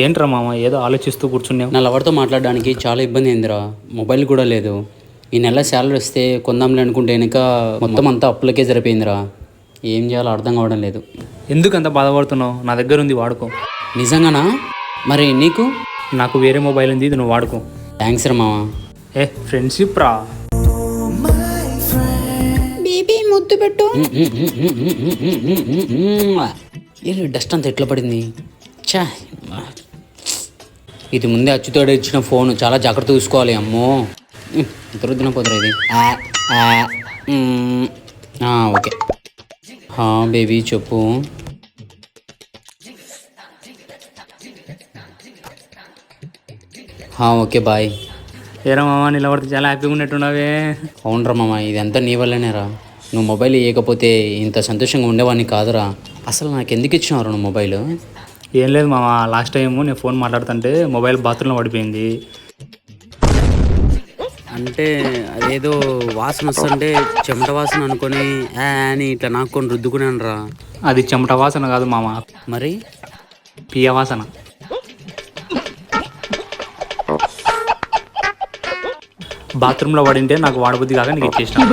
ఏంట్రా మామ ఏదో ఆలోచిస్తూ కూర్చున్నావు? నా లవర్తో మాట్లాడడానికి చాలా ఇబ్బంది అయిందిరా. మొబైల్ కూడా లేదు. ఈ నెల శాలరీ వస్తే కొందాంలే అనుకుంటే వెనుక మొత్తం అంతా అప్పులకే సరిపోయిందిరా ఏం చేయాలో అర్థం కావడం లేదు. ఎందుకు అంత బాధపడుతున్నావు? నా దగ్గర ఉంది వాడుకో. నిజంగానా? మరి నీకు? నాకు వేరే మొబైల్ ఉంది ఇది నువ్వు వాడుకో. థ్యాంక్స్ రా మామ. ఏ ఫ్రెండ్షిప్ రా. బేబీ ముద్దు పెట్టు. ఏ డస్ట్ అంతా ఎట్లా పడింది? చా ఇది ముందే అచ్చుతోడు ఇచ్చిన ఫోన్. చాలా జాగ్రత్త చూసుకోవాలి అమ్మో. దురదిన పోతురా ఇది? ఓకే. హా బేబీ చెప్పు. Okay bye. ఏరా మామ నిలబడితే చాలా హ్యాపీగా ఉన్నట్టున్నావే. అవునరా మామ ఇదంతా నీ వల్లనేరా. నువ్వు మొబైల్ ఇవ్వకపోతే ఇంత సంతోషంగా ఉండేవాడిని కాదురా. అసలు నాకు ఎందుకు ఇచ్చినారు నువ్వు మొబైల్? ఏం లేదు మామ లాస్ట్ టైం నేను ఫోన్ మాట్లాడుతుంటే మొబైల్ బాత్రూంలో పడిపోయింది. అంటే అదేదో వాసన వస్తుంటే చెమట వాసన అనుకొని అని ఇట్లా నాకొని రుద్దుకున్నాను రా. అది చెమట వాసన కాదు మామ. మరి? పియ వాసన. బాత్రూంలో పడింటే నాకు వాడబుద్ధి కాక నీకు ఇచ్చేసిన.